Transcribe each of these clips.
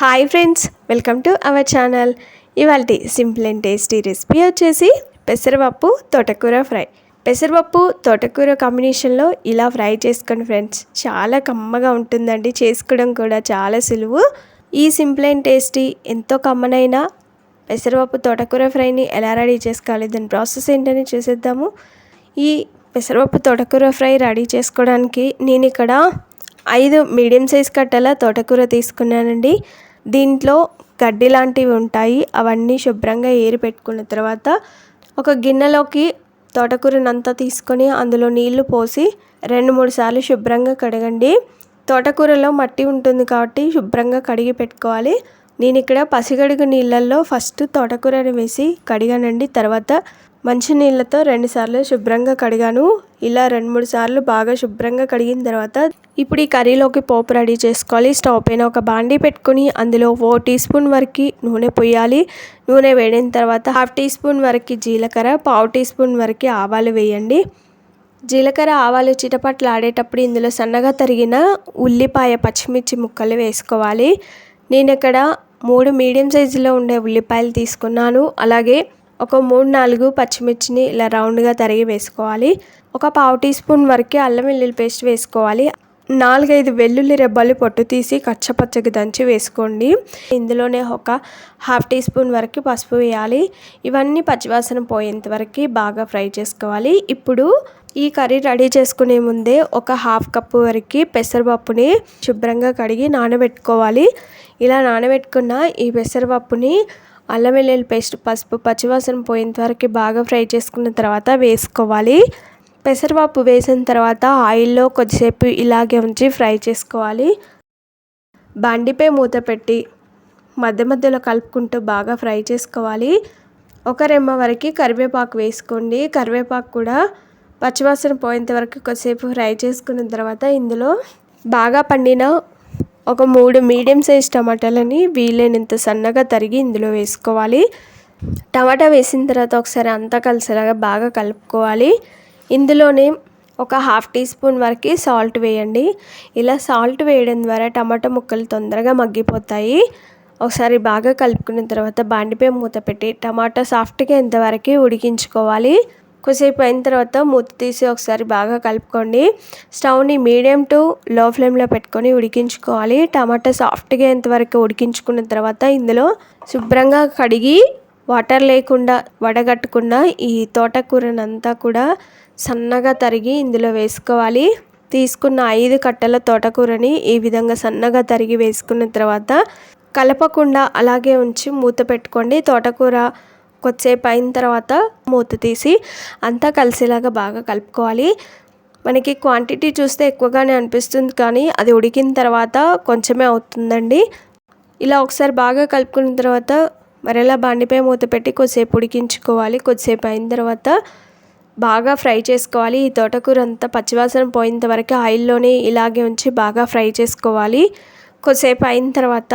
Hi friends welcome to our channel. ఇవాళ simple and tasty recipe వచ్చేసి పెసరపప్పు తోటకూర ఫ్రై. పెసరపప్పు తోటకూర కాంబినేషన్లో ఇలా ఫ్రై చేసుకోండి ఫ్రెండ్స్. చాలా కమ్మగా ఉంటుందండి చేసుకోవడం కూడా చాలా సులువు. ఈ సింపుల్ అండ్ టేస్టీ ఎంతో కమ్మనైన పెసరపప్పు తోటకూర ఫ్రైని ఎలా రెడీ చేసుకోవాలి దాని ప్రాసెస్ ఏంటని చూసేద్దాము. ఈ పెసరపప్పు తోటకూర ఫ్రై రెడీ చేసుకోవడానికి నేను ఇక్కడ ఐదు మీడియం సైజ్ కట్టల తోటకూర తీసుకున్నానండి. దీంట్లో గడ్డి లాంటివి ఉంటాయి. అవన్నీ శుభ్రంగా ఏరి పెట్టుకున్న తర్వాత ఒక గిన్నెలోకి తోటకూరనంతా తీసుకొని అందులో నీళ్ళు పోసి రెండు మూడు సార్లు శుభ్రంగా కడగండి. తోటకూరలో మట్టి ఉంటుంది కాబట్టి శుభ్రంగా కడిగి పెట్టుకోవాలి. నేను ఇక్కడ పసిగడుగు నీళ్ళల్లో ఫస్ట్ తోటకూరని వేసి కడిగానండి. తర్వాత మంచినీళ్ళతో రెండుసార్లు శుభ్రంగా కడిగాను. ఇలా రెండు మూడు సార్లు బాగా శుభ్రంగా కడిగిన తర్వాత ఇప్పుడు ఈ కర్రీలోకి పోపు రెడీ చేసుకోవాలి. స్టవ్ పైన ఒక బాండీ పెట్టుకుని అందులో ఓ టీ స్పూన్ వరకు నూనె పోయాలి. నూనె వేడిన తర్వాత హాఫ్ టీ స్పూన్ వరకు జీలకర్ర పావు టీ స్పూన్ వరకు ఆవాలు వేయండి. జీలకర్ర ఆవాలు చిటపట్లు ఆడేటప్పుడు ఇందులో సన్నగా తరిగిన ఉల్లిపాయ పచ్చిమిర్చి ముక్కలు వేసుకోవాలి. నేను ఇక్కడ మూడు మీడియం సైజులో ఉండే ఉల్లిపాయలు తీసుకున్నాను. అలాగే ఒక మూడు నాలుగు పచ్చిమిర్చిని ఇలా రౌండ్గా తరిగి వేసుకోవాలి. ఒక పావు టీ స్పూన్ వరకు అల్లం వెల్లుల్లి పేస్ట్ వేసుకోవాలి. నాలుగైదు వెల్లుల్లి రెబ్బలు పొట్టు తీసి కచ్చపచ్చకి దంచి వేసుకోండి. ఇందులోనే ఒక హాఫ్ టీ స్పూన్ వరకు పసుపు వేయాలి. ఇవన్నీ పచ్చివాసన పోయేంత వరకు బాగా ఫ్రై చేసుకోవాలి. ఇప్పుడు ఈ కర్రీ రెడీ చేసుకునే ముందే ఒక హాఫ్ కప్పు వరకు పెసరపప్పుని శుభ్రంగా కడిగి నానబెట్టుకోవాలి. ఇలా నానబెట్టుకున్న ఈ పెసరపప్పుని అల్లం వెల్లుల్లి పేస్ట్ పసుపు పచ్చివాసన పోయేంత వరకు బాగా ఫ్రై చేసుకున్న తర్వాత వేసుకోవాలి. పెసరపప్పు వేసిన తర్వాత ఆయిల్లో కొద్దిసేపు ఇలాగే ఉంచి ఫ్రై చేసుకోవాలి. బండిపై మూత పెట్టి మధ్య మధ్యలో కలుపుకుంటూ బాగా ఫ్రై చేసుకోవాలి. ఒక రెమ్మ వరకు కరివేపాకు వేసుకోండి. కరివేపాకు కూడా పచ్చివాసన పోయేంత వరకు కొద్దిసేపు ఫ్రై చేసుకున్న తర్వాత ఇందులో బాగా పండిన ఒక మూడు మీడియం సైజ్ టమాటాలని వీలైనంత సన్నగా తరిగి ఇందులో వేసుకోవాలి. టమాటా వేసిన తర్వాత ఒకసారి అంతా కలిసేలాగా బాగా కలుపుకోవాలి. ఇందులోనే ఒక హాఫ్ టీ స్పూన్ వరకు సాల్ట్ వేయండి. ఇలా సాల్ట్ వేయడం ద్వారా టమాటా ముక్కలు తొందరగా మగ్గిపోతాయి. ఒకసారి బాగా కలుపుకున్న తర్వాత బాండిపై మూత పెట్టి టమాటా సాఫ్ట్గా ఎంతవరకు ఉడికించుకోవాలి. కొద్దిసేపు అయిన తర్వాత మూత తీసి ఒకసారి బాగా కలుపుకోండి. స్టవ్ని మీడియం టు లో ఫ్లేమ్లో పెట్టుకొని ఉడికించుకోవాలి. టమాటా సాఫ్ట్గా ఎంతవరకు ఉడికించుకున్న తర్వాత ఇందులో శుభ్రంగా కడిగి వాటర్ లేకుండా వడగట్టకుండా ఈ తోటకూరనంతా కూడా సన్నగా తరిగి ఇందులో వేసుకోవాలి. తీసుకున్న ఐదు కట్టల తోటకూరని ఈ విధంగా సన్నగా తరిగి వేసుకున్న తర్వాత కలపకుండా అలాగే ఉంచి మూత పెట్టుకోండి. తోటకూర కొద్దిసేపు అయిన తర్వాత మూత తీసి అంతా కలిసేలాగా బాగా కలుపుకోవాలి. మనకి క్వాంటిటీ చూస్తే ఎక్కువగానే అనిపిస్తుంది కానీ అది ఉడికిన తర్వాత కొంచెమే అవుతుందండి. ఇలా ఒకసారి బాగా కలుపుకున్న తర్వాత మరలా బండిపై మూత పెట్టి కొద్దిసేపు ఉడికించుకోవాలి. కొద్దిసేపు అయిన తర్వాత బాగా ఫ్రై చేసుకోవాలి. ఈ తోటకూర అంతా పచ్చివాసన పోయేంత వరకు ఆయిల్లోనే ఇలాగే ఉంచి బాగా ఫ్రై చేసుకోవాలి. కొద్దిసేపు అయిన తర్వాత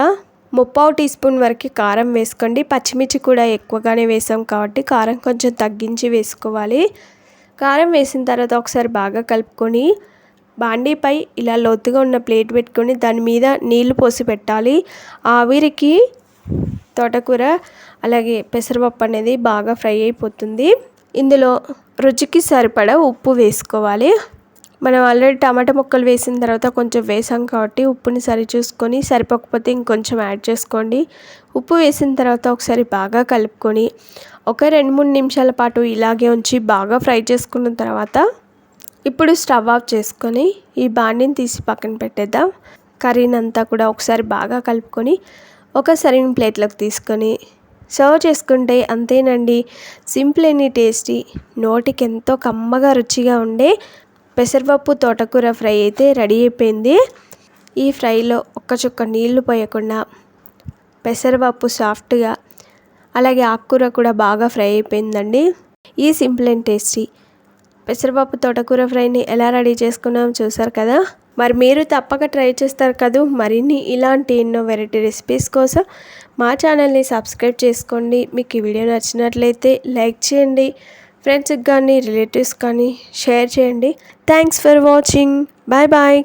ముప్పావు టీ స్పూన్ వరకు కారం వేసుకోండి. పచ్చిమిర్చి కూడా ఎక్కువగానే వేసాం కాబట్టి కారం కొంచెం తగ్గించి వేసుకోవాలి. కారం వేసిన తర్వాత ఒకసారి బాగా కలుపుకొని బాండీపై ఇలా లోతుగా ఉన్న ప్లేట్ పెట్టుకొని దాని మీద నీళ్ళు పోసి పెట్టాలి. ఆవిరికి తోటకూర అలాగే పెసరపప్పు అనేది బాగా ఫ్రై అయిపోతుంది. ఇందులో రుచికి సరిపడా ఉప్పు వేసుకోవాలి. మనం ఆల్రెడీ టమాటా ముక్కలు వేసిన తర్వాత కొంచెం వేసాం కాబట్టి ఉప్పుని సరి చూసుకొని సరిపోకపోతే ఇంకొంచెం యాడ్ చేసుకోండి. ఉప్పు వేసిన తర్వాత ఒకసారి బాగా కలుపుకొని ఒక రెండు మూడు నిమిషాల పాటు ఇలాగే ఉంచి బాగా ఫ్రై చేసుకున్న తర్వాత ఇప్పుడు స్టవ్ ఆఫ్ చేసుకొని ఈ బాండిని తీసి పక్కన పెట్టేద్దాం. కర్రీని అంతా కూడా ఒకసారి బాగా కలుపుకొని ఒక సరైన ప్లేట్లోకి తీసుకొని సర్వ్ చేసుకుంటే అంతేనండి. Simple and tasty. నోటికి ఎంతో కమ్మగా రుచిగా ఉండే పెసరపప్పు తోటకూర ఫ్రై అయితే రెడీ అయిపోయింది. ఈ ఫ్రైలో ఒక్క చుక్క నీళ్ళు పోయకుండా పెసరపప్పు సాఫ్ట్గా అలాగే ఆకుకూర కూడా బాగా ఫ్రై అయిపోయిందండి. ఈ సింపుల్ అండ్ టేస్టీ పెసరపప్పు తోటకూర ఫ్రైని ఎలా రెడీ చేసుకున్నామో చూసారు కదా? మరి మీరు తప్పక ట్రై చేస్తారు కదా? మరిన్ని ఇలాంటి ఎన్నో వెరైటీ రెసిపీస్ కోసం మా ఛానల్ని సబ్స్క్రైబ్ చేసుకోండి. మీకు ఈ వీడియో నచ్చినట్లయితే లైక్ చేయండి. ఫ్రెండ్స్కి కానీ రిలేటివ్స్ కానీ షేర్ చేయండి. Thanks for watching bye bye